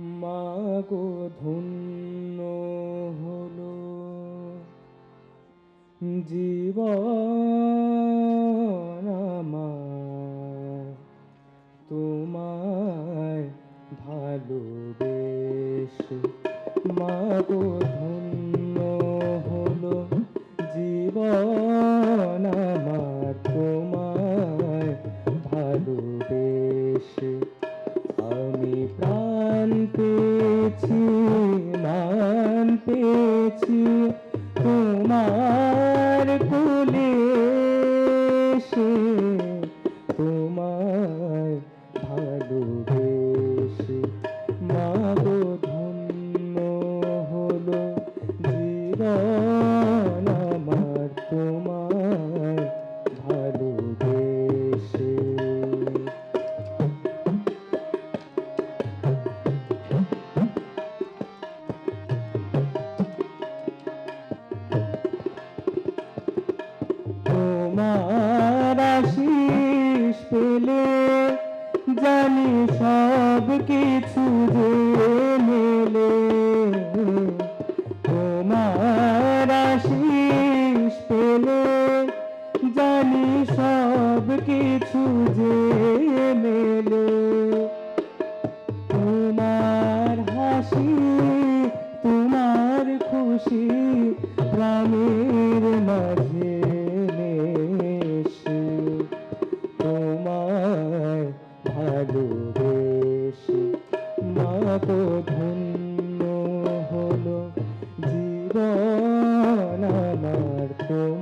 মাগো ধন্য হলো জীবন আমার। তোমায় ভালোবেসে মাগো ধন্য হলো জীবন আমার। তোমায় ভালোবেসে পেয়েছি তোমার সব কিছু মেলে তোমার আশিস পেলে জানি সব কিছু যে ভালোবেসে মত ধন্য হলো জীবন আমার তোমার